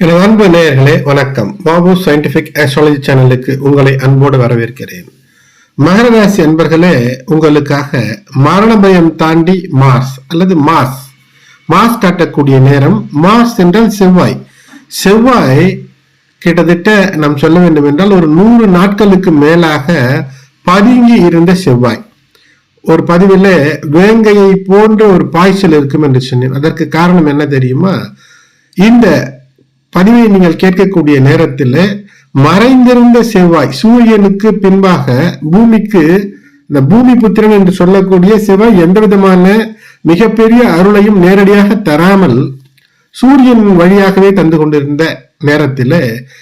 எனது அன்பு நேயர்களே வணக்கம். பாபு சயின்டிபிக் ஆஸ்ட்ராலஜி சேனலுக்கு உங்களை அன்போடு வரவேற்கிறேன். மகர ராசி அன்பர்களே உங்களுக்காக மரண பயம் தாண்டி மார்ஸ் அல்லது மாஸ் மாஸ் காட்டக்கூடிய நேரம் மார்ஸ் என்றால் செவ்வாய். செவ்வாய் கிட்டத்தட்ட நாம் சொல்ல வேண்டும் என்றால் ஒரு நூறு நாட்களுக்கு மேலாக பதுங்கி இருந்த செவ்வாய். ஒரு பதிவில் வேங்கையை போன்ற ஒரு பாய்ச்சல் இருக்கும் என்று சொன்னேன். அதற்கு காரணம் என்ன தெரியுமா? இந்த பதிவை நீங்கள் கேட்கக்கூடிய நேரத்தில் மறைந்திருந்த செவ்வாய் சூரியனுக்கு பின்பாக பூமிக்கு இந்த பூமி புத்திரன் என்று சொல்லக்கூடிய செவ்வாய் எந்த விதமான மிகப்பெரிய அருளையும் நேரடியாக தராமல் சூரியன் வழியாகவே தந்து கொண்டிருந்த நேரத்தில்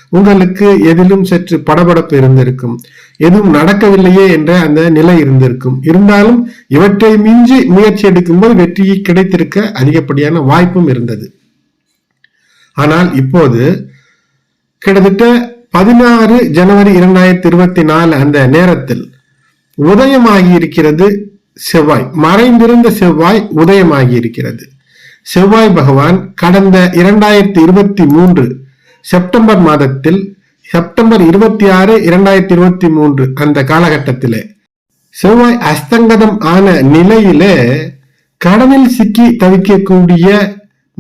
உங்களுக்கு எதிலும் சற்று படபடப்பு இருந்திருக்கும். எதுவும் நடக்கவில்லையே என்ற அந்த நிலை இருந்திருக்கும். இருந்தாலும் இவற்றை மிஞ்சி முயற்சி எடுக்கும்போது வெற்றியை கிடைத்திருக்க அதிகப்படியான வாய்ப்பும் இருந்தது. ஆனால் இப்போது கிட்டத்தட்ட பதினாறு ஜனவரி இரண்டாயிரத்தி இருபத்தி நாலு அந்த நேரத்தில் உதயமாகி இருக்கிறது செவ்வாய். மறைந்திருந்த செவ்வாய் உதயமாகி இருக்கிறது செவ்வாய் பகவான் கடந்த இரண்டாயிரத்தி இருபத்தி மூன்று செப்டம்பர் மாதத்தில் செப்டம்பர் இருபத்தி ஆறு இரண்டாயிரத்தி இருபத்தி மூன்று அந்த காலகட்டத்திலே செவ்வாய் அஸ்தங்கதம் ஆன நிலையிலே கடலில் சிக்கி தவிக்கக்கூடிய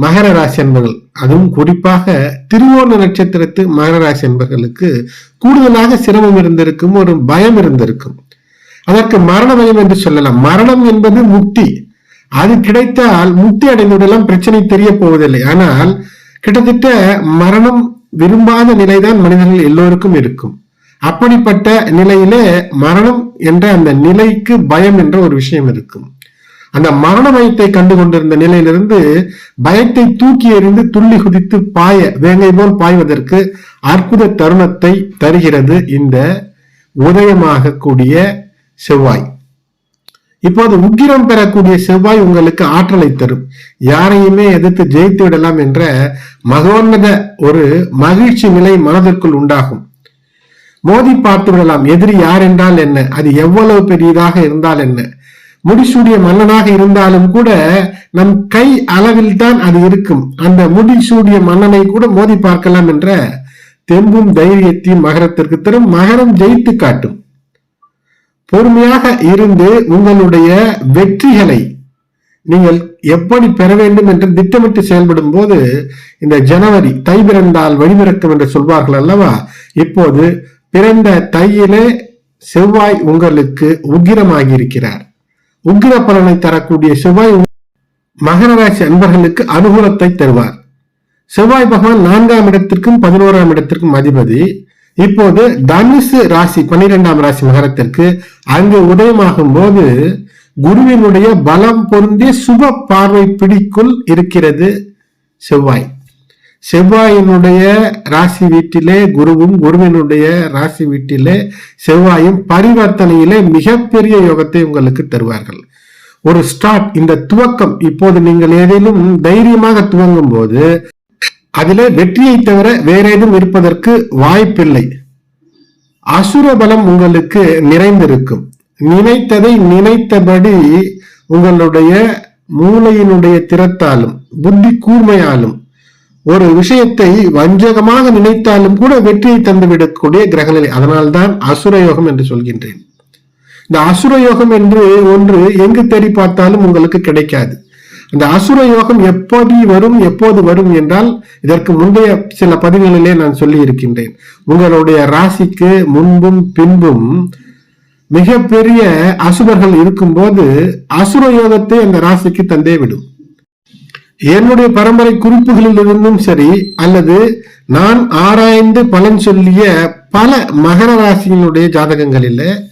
மகர ராசி என்பர்கள் அதுவும் குறிப்பாக திருவோண நட்சத்திரத்து மகர ராசி என்பர்களுக்கு கூடுதலாக சிரமம் இருந்திருக்கும் ஒரு பயம் இருந்திருக்கும். அதற்கு மரண பயம் என்று சொல்லலாம். மரணம் என்பது முக்தி. அது கிடைத்தால் முக்தி அடைந்துவிடலாம் பிரச்சனை தெரிய போவதில்லை. ஆனால் கிட்டத்தட்ட மரணம் விரும்பாத நிலைதான் மனிதர்கள் எல்லோருக்கும் இருக்கும். அப்படிப்பட்ட நிலையிலே மரணம் என்ற அந்த நிலைக்கு பயம் என்ற ஒரு விஷயம் இருக்கும். அந்த மரண பயத்தை கண்டு கொண்டிருந்த நிலையிலிருந்து பயத்தை தூக்கி எறிந்து துள்ளி குதித்து பாய வேங்கை போல் பாய்வதற்கு அற்புத தருணத்தை தருகிறது இந்த உதயமாக கூடிய செவ்வாய். இப்போது உக்கிரம் பெறக்கூடிய செவ்வாய் உங்களுக்கு ஆற்றலை தரும். யாரையுமே எதிர்த்து ஜெயித்து விடலாம் என்ற மகோன்னத ஒரு மகிழ்ச்சி நிலை மனதிற்குள் உண்டாகும். மோதி பார்த்து விடலாம் எதிரி யார் என்றால் என்ன? அது எவ்வளவு பெரியதாக இருந்தால் என்ன? முடிசூடிய மன்னனாக இருந்தாலும் கூட நம் கை அளவில் தான் அது இருக்கும். அந்த முடிசூடிய மன்னனை கூட மோதி பார்க்கலாம் என்ற தெம்பும் தைரியத்தையும் மகரத்திற்கு தரும் மகரம் ஜெயித்து காட்டும். பொறுமையாக இருந்து உங்களுடைய வெற்றிகளை நீங்கள் எப்படி பெற வேண்டும் என்று திட்டமிட்டு செயல்படும் போது இந்த ஜனவரி தை பிறந்தால் வழிபிறக்கும் என்று சொல்வார்கள் அல்லவா? இப்போது பிறந்த தையிலே செவ்வாய் உங்களுக்கு உக்கிரமாகி இருக்கிறார். உக்கிர பலனை தரக்கூடிய செவ்வாய் மகர ராசி அன்பர்களுக்கு அனுகூலத்தை தருவார். செவ்வாய் பகவான் நான்காம் இடத்திற்கும் பதினோராம் இடத்திற்கும் அதிபதி. இப்போது தனுசு ராசி பன்னிரெண்டாம் ராசி மகரத்திற்கு அங்கு உதயமாகும் போது குருவினுடைய பலம் பொருந்திய சுப பார்வை பிடிக்குள் இருக்கிறது செவ்வாய். செவ்வாயினுடைய ராசி வீட்டிலே குருவும் குருவினுடைய ராசி வீட்டிலே செவ்வாயும் பரிவர்த்தனையிலே மிகப்பெரிய யோகத்தை உங்களுக்கு தருவார்கள். ஒரு ஸ்டார்ட் இந்த துவக்கம் இப்போது நீங்கள் ஏதேனும் தைரியமாக துவங்கும் போது அதிலே வெற்றியை தவிர வேற ஏதும் இருப்பதற்கு வாய்ப்பில்லை. அசுர பலம் உங்களுக்கு நிறைந்திருக்கும். நினைத்ததை நினைத்தபடி உங்களுடைய மூளையினுடைய திறத்தாலும் புத்தி கூர்மையாலும் ஒரு விஷயத்தை வஞ்சகமாக நினைத்தாலும் கூட வெற்றியை தந்துவிடக்கூடிய கிரகநிலை. அதனால்தான் அசுர யோகம் என்று சொல்கின்றேன். இந்த அசுர யோகம் என்று ஒன்று எங்கு தேடி பார்த்தாலும் உங்களுக்கு கிடைக்காது. இந்த அசுர யோகம் எப்படி வரும் எப்போது வரும் என்றால் இதற்கு முந்தைய சில பதிவுகளிலே நான் சொல்லி இருக்கின்றேன் உங்களுடைய ராசிக்கு முன்பும் பின்பும் மிகப்பெரிய அசுரர்கள் இருக்கும்போது அசுர யோகத்தை அந்த ராசிக்கு தந்தே விடும். என்னுடைய பரம்பரை குறிப்புகளில் இருந்தும் சரி அல்லது நான் ஆராய்ந்து பலன் சொல்லிய பல மகர ராசியினுடைய ஜாதகங்களில்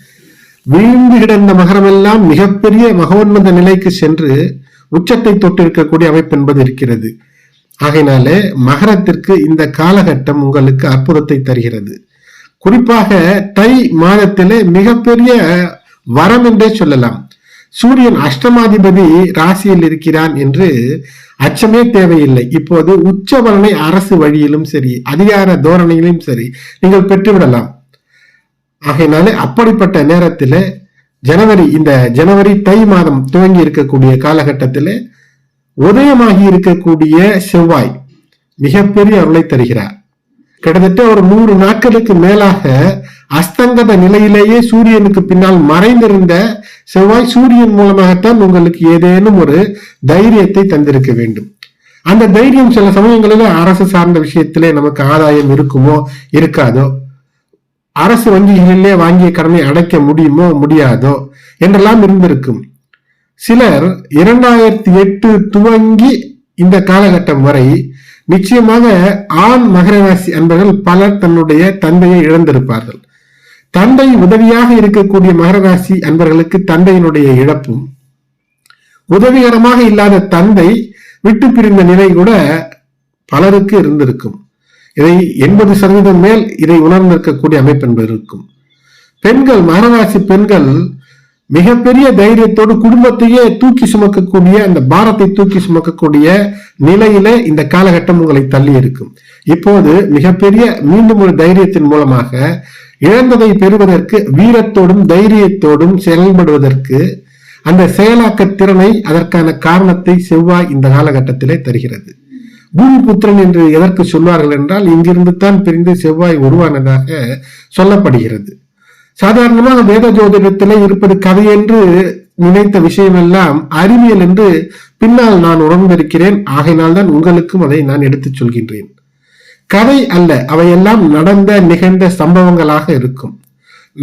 வீழ்ந்து கிடந்த மகரமெல்லாம் மிகப்பெரிய மகோன்னத நிலைக்கு சென்று உச்சத்தை தொட்டிருக்கக்கூடிய அமைப்பு என்பது இருக்கிறது. ஆகையினாலே மகரத்திற்கு இந்த காலகட்டம் உங்களுக்கு அற்புதத்தை தருகிறது. குறிப்பாக தை மாதத்திலே மிகப்பெரிய வரம் என்றே சொல்லலாம். சூரியன் அஷ்டமாதிபதி ராசியில் இருக்கிறான் என்று அச்சமே தேவையில்லை. இப்போது உச்ச பலனை அரசு வழியிலும் சரி அதிகார தோரணையிலும் சரி நீங்கள் பெற்றுவிடலாம். ஆகையினாலே அப்படிப்பட்ட நேரத்தில் ஜனவரி இந்த ஜனவரி தை மாதம் துவங்கி இருக்கக்கூடிய காலகட்டத்தில் உதயமாகி இருக்கக்கூடிய செவ்வாய் மிகப்பெரிய அருளை தருகிறார். கிட்டத்தட்ட ஒரு நூறு நாட்களுக்கு மேலாக அஸ்தங்கத நிலையிலேயே சூரியனுக்கு பின்னால் மறைந்திருந்த செவ்வாய் சூரியன் மூலமாகத்தான் உங்களுக்கு ஏதேனும் ஒரு தைரியத்தை தந்திருக்க வேண்டும். அந்த தைரியம் சில சமயங்களில் அரசு சார்ந்த விஷயத்திலே நமக்கு ஆதாயம் இருக்குமோ இருக்காதோ? அரசு வங்கிகளிலே வாங்கிய கடனை அடைக்க முடியுமோ முடியாதோ? என்றெல்லாம் இருந்திருக்கும். சிலர் இரண்டாயிரத்தி எட்டு துவங்கி இந்த காலகட்டம் வரை நிச்சயமாக ஆண் மகரராசி அன்பர்கள் பலர் தன்னுடைய தந்தையை இழந்திருப்பார்கள். தந்தை உதவியாக இருக்கக்கூடிய மகரராசி அன்பர்களுக்கு தந்தையினுடைய இழப்பும். உதவிகரமாக இல்லாத தந்தை விட்டு பிரிந்த நிலை கூட பலருக்கு இருந்திருக்கும். இதை எண்பது சதவீதம் மேல் இதை உணர்ந்திருக்கக்கூடிய அமைப்பு என்பது இருக்கும். பெண்கள் மகராசி பெண்கள் மிகப்பெரிய தைரியத்தோடு குடும்பத்தையே தூக்கி சுமக்கக்கூடிய அந்த பாரத்தை தூக்கி சுமக்கக்கூடிய நிலையில இந்த காலகட்டம் உங்களை தள்ளி இருக்கும். இப்போது மிகப்பெரிய மீண்டும் ஒரு தைரியத்தின் மூலமாக இழந்ததை பெறுவதற்கு வீரத்தோடும் தைரியத்தோடும் செயல்படுவதற்கு அந்த செயலாக்க திறனை அதற்கான காரணத்தை செவ்வாய் இந்த காலகட்டத்திலே தருகிறது. பூமி புத்திரன் என்று எதற்கு சொல்வார்கள் என்றால் இங்கிருந்து தான் பிரிந்து செவ்வாய் உருவானதாக சொல்லப்படுகிறது. சாதாரணமாக வேத ஜோதிடத்திலே இருப்பது கதை என்று நினைத்த விஷயம் எல்லாம் அறிவியல் என்று பின்னால் நான் உணர்ந்திருக்கிறேன். ஆகையினால் தான் உங்களுக்கும் அதை நான் எடுத்துச் சொல்கின்றேன். கதை அல்ல அவையெல்லாம் நடந்த நிகழ்ந்த சம்பவங்களாக இருக்கும்.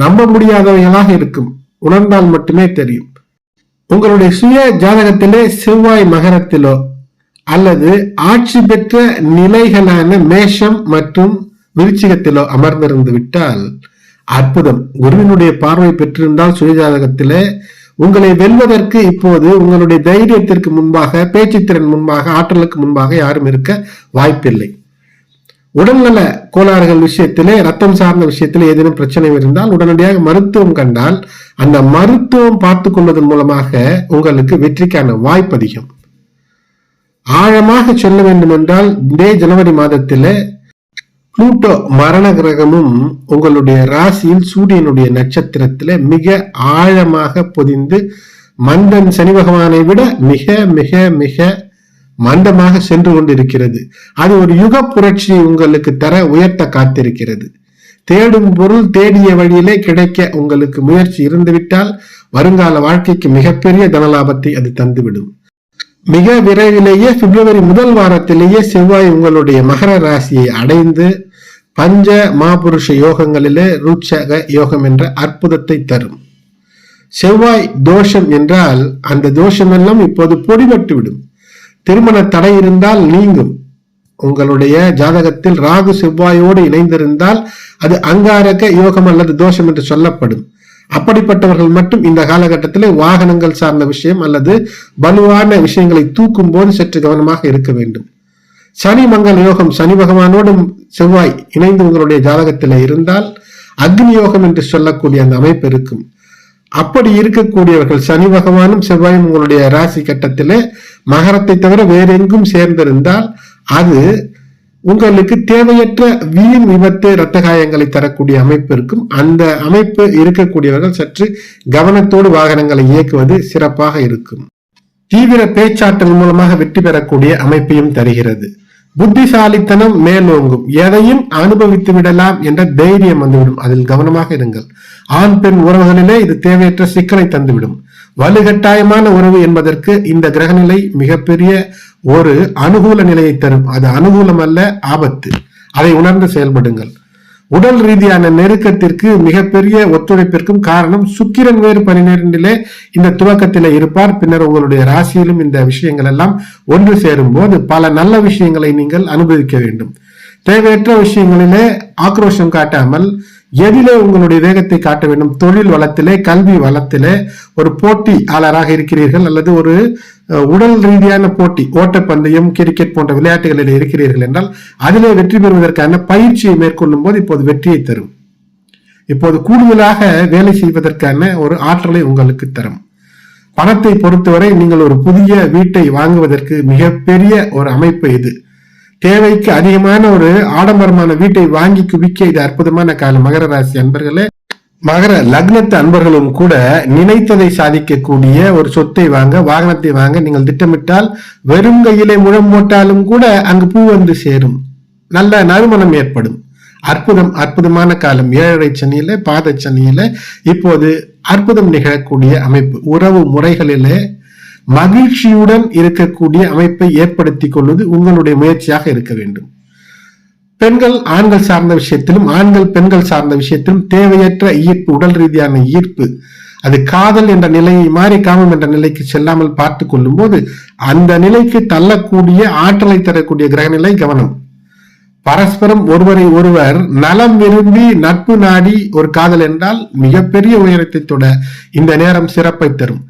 நம்ப முடியாதவைகளாக இருக்கும். உணர்ந்தால் மட்டுமே தெரியும். உங்களுடைய சுய ஜாதகத்திலே செவ்வாய் மகரத்திலோ அல்லது ஆட்சி பெற்ற நிலைகளான மேஷம் மற்றும் விருச்சிகத்திலோ அமர்ந்திருந்து விட்டால் அற்புதம். குருவினுடைய பார்வை பெற்றிருந்தால் சுயஜாதகத்திலே உங்களை வெல்வதற்கு இப்போது உங்களுடைய தைரியத்திற்கு முன்பாக பேச்சுத்திறன் முன்பாக ஆற்றலுக்கு முன்பாக யாரும் இருக்க வாய்ப்பில்லை. உடல்நல கோளாறுகள் விஷயத்திலே ரத்தம் சார்ந்த விஷயத்தில் ஏதேனும் பிரச்சனை இருந்தால் உடனடியாக மருத்துவம் கண்டால் அந்த மருத்துவம் பார்த்து கொள்வதன் மூலமாக உங்களுக்கு வெற்றிக்கான வாய்ப்பு அதிகம் ஆழமாக சொல்ல வேண்டும் என்றால் இதே ஜனவரி மாதத்திலே புளூட்டோ மரண கிரகமும் உங்களுடைய ராசியில் சூரியனுடைய நட்சத்திரத்திலே மிக ஆழமாக பொதிந்து மந்தன் சனி பகவானை விட மிக மிக மிக மந்தமாக சென்று கொண்டிருக்கிறது. அது ஒரு யுக புரட்சியை உங்களுக்கு தர உயர்த்த காத்திருக்கிறது. தேடும் பொருள் தேடிய வழியிலே கிடைக்க உங்களுக்கு முயற்சி இருந்துவிட்டால் வருங்கால வாழ்க்கைக்கு மிகப்பெரிய தனலாபத்தை அது தந்துவிடும். மிக விரைவிலேயே பிப்ரவரி முதல் வாரத்திலேயே செவ்வாய் உங்களுடைய மகர ராசியை அடைந்து பஞ்ச மாபுருஷ யோகங்களிலே ரூட்சக யோகம் என்ற அற்புதத்தை தரும். செவ்வாய் தோஷம் என்றால் அந்த தோஷமெல்லாம் இப்போது பொடிபட்டு விடும் திருமண தடை இருந்தால் நீங்கும். உங்களுடைய ஜாதகத்தில் ராகு செவ்வாயோடு இணைந்திருந்தால் அது அங்காரக யோகம் அல்லது தோஷம் என்று சொல்லப்படும். அப்படிப்பட்டவர்கள் மட்டும் இந்த காலகட்டத்தில் வாகனங்கள் சார்ந்த விஷயம் அல்லது வலுவான விஷயங்களை தூக்கும் போது சற்று கவனமாக இருக்க வேண்டும். சனி மங்கள யோகம் சனி பகவானோடும் செவ்வாய் இணைந்து உங்களுடைய ஜாதகத்தில் இருந்தால் அக்னி யோகம் என்று சொல்லக்கூடிய அந்த அமைப்பு இருக்கும். அப்படி இருக்கக்கூடியவர்கள் சனி பகவானும் செவ்வாயும் உங்களுடைய ராசி கட்டத்திலே மகரத்தை தவிர வேறெங்கும் சேர்ந்திருந்தால் அது உங்களுக்கு தேவையற்ற வீண் விபத்து இரத்த காயங்களை தரக்கூடிய அமைப்பு இருக்கும். அந்த அமைப்பு இருக்கக்கூடியவர்கள் சற்று கவனத்தோடு வாகனங்களை இயக்குவது சிறப்பாக இருக்கும். தீவிர பேச்சாற்றல் மூலமாக வெற்றி பெறக்கூடிய அமைப்பையும் தருகிறது. புத்திசாலித்தனம் மேலோங்கும். எதையும் அனுபவித்து விடலாம் என்ற தைரியம் வந்துவிடும். அதில் கவனமாக இருங்கள். ஆண் பெண் உறவுகளிலே இது தேவையற்ற சிக்கலை தந்துவிடும். வலுகட்டாயமான உறவு என்பதற்கு இந்த கிரகநிலை மிகப்பெரிய ஒரு அனுகூல நிலையை தரும். அது அனுகூலம் அல்ல ஆபத்து. அதை உணர்ந்து செயல்படுங்கள். உடல் ரீதியான நெருக்கத்திற்கு மிகப்பெரிய ஒத்துழைப்பிற்கும் காரணம் சுக்கிரன் வேறு பனிரெண்டிலே இந்த துவக்கத்திலே இருப்பார். பின்னர் உங்களுடைய ராசியிலும் இந்த விஷயங்கள் எல்லாம் ஒன்று சேரும் போது பல நல்ல விஷயங்களை நீங்கள் அனுபவிக்க வேண்டும். தேவையற்ற விஷயங்களிலே ஆக்ரோஷம் காட்டாமல் எதிலே உங்களுடைய வேகத்தை காட்ட வேண்டும். தொழில் வளத்திலே கல்வி வளத்திலே ஒரு போட்டியாளராக இருக்கிறீர்கள் அல்லது ஒரு உடல் ரீதியான போட்டி ஓட்டப்பந்தயம் கிரிக்கெட் போன்ற விளையாட்டுகளில் இருக்கிறீர்கள் என்றால் அதிலே வெற்றி பெறுவதற்கான பயிற்சியை மேற்கொள்ளும் போது இப்போது வெற்றியை தரும். இப்போது கூடுதலாக வேலை செய்வதற்கான ஒரு ஆற்றலை உங்களுக்கு தரும். பணத்தை பொறுத்தவரை நீங்கள் ஒரு புதிய வீட்டை வாங்குவதற்கு மிகப்பெரிய ஒரு அமைப்பு இது. தேவைக்கு அதிகமான ஒரு ஆடம்பரமான வீட்டை வாங்கி குவிக்க இது அற்புதமான காலம். மகர ராசி அன்பர்களே மகர லக்னத்து அன்பர்களும் கூட நினைத்ததை சாதிக்கக்கூடிய ஒரு சொத்தை வாங்க வாகனத்தை வாங்க நீங்கள் திட்டமிட்டால் வெறும் கையிலே முழம் போட்டாலும் கூட அங்கு பூ வந்து சேரும். நல்ல நறுமணம் ஏற்படும். அற்புதம் அற்புதமான காலம். ஏழரை சனியில பாத சனியில இப்போது அற்புதம் நிகழக்கூடிய அமைப்பு. உறவு முறைகளிலே மகிழ்ச்சியுடன் இருக்கக்கூடிய அமைப்பை ஏற்படுத்திக் கொள்வது உங்களுடைய முயற்சியாக இருக்க வேண்டும். பெண்கள் ஆண்கள் சார்ந்த விஷயத்திலும் ஆண்கள் பெண்கள் சார்ந்த விஷயத்திலும் தேவையற்ற ஈர்ப்பு உடல் ரீதியான ஈர்ப்பு அது காதல் என்ற நிலையை மாறி காமம் என்ற நிலைக்கு செல்லாமல் பார்த்து கொள்ளும் போது அந்த நிலைக்கு தள்ளக்கூடிய ஆற்றலை தரக்கூடிய கிரகநிலை கவனம். பரஸ்பரம் ஒருவரை ஒருவர் நலம் விரும்பி நட்பு நாடி ஒரு காதல் என்றால் மிகப்பெரிய உயரத்தை தொட இந்த நேரம் சிறப்பை தரும்.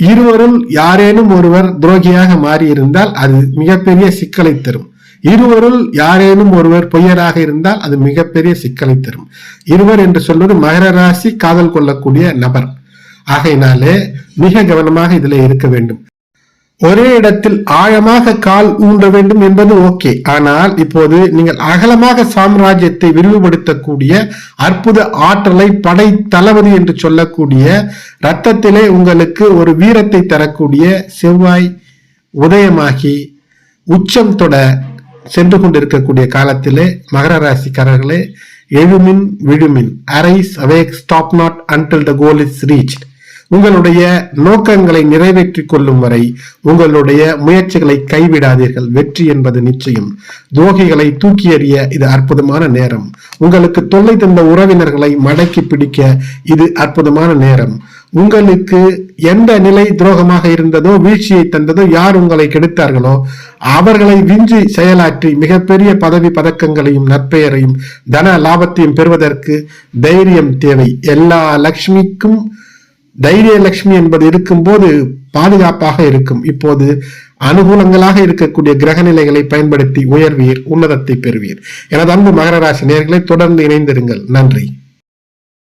இருவருள் யாரேனும் ஒருவர் துரோகியாக மாறியிருந்தால் அது மிகப்பெரிய சிக்கலை தரும். இருவருள் யாரேனும் ஒருவர் பொய்யராக இருந்தால் அது மிகப்பெரிய சிக்கலை தரும். இருவர் என்று சொல்வது மகர ராசி காதல் கொள்ளக்கூடிய நபர். ஆகையினாலே மிக கவனமாக இதில் இருக்க வேண்டும். ஒரே இடத்தில் ஆழமாக கால் ஊன்ற வேண்டும் என்பது ஓகே. ஆனால் இப்போது நீங்கள் அகலமாக சாம்ராஜ்யத்தை விரிவுபடுத்தக்கூடிய அற்புத ஆற்றலை படை தளபதி என்று சொல்லக்கூடிய ரத்தத்திலே உங்களுக்கு ஒரு வீரத்தை தரக்கூடிய செவ்வாய் உதயமாகி உச்சம் தொட சென்று கொண்டிருக்கக்கூடிய காலத்திலே மகர ராசிக்காரர்களே எழுமின் விழுமின். Arise awake stop not until the goal is reached உங்களுடைய நோக்கங்களை நிறைவேற்றிக் கொள்ளும் வரை உங்களுடைய முயற்சிகளை கைவிடாதீர்கள். வெற்றி என்பது நிச்சயம். துரோகிகளை தூக்கி எறிய இது அற்புதமான நேரம். உங்களுக்கு தொல்லை தந்த உறவினர்களை மடக்கி பிடிக்க இது அற்புதமான நேரம். உங்களுக்கு எந்த நிலை துரோகமாக இருந்ததோ வீழ்ச்சியை தந்ததோ யார் உங்களை கெடுத்தார்களோ அவர்களை விஞ்சி செயலாற்றி மிகப்பெரிய பதவி பதக்கங்களையும் நற்பெயரையும் தன லாபத்தையும் பெறுவதற்கு தைரியம் தேவை. எல்லா லக்ஷ்மிக்கும் தைரிய லட்சுமி என்பது இருக்கும்போது பாதுகாப்பாக இருக்கும். இப்போது அனுகூலங்களாக இருக்கக்கூடிய கிரக நிலைகளை பயன்படுத்தி உயர்வீர் உன்னதத்தை பெறுவீர். எனது அன்பு மகர ராசி நேர்களை தொடர்ந்து இணைந்திருங்கள். நன்றி.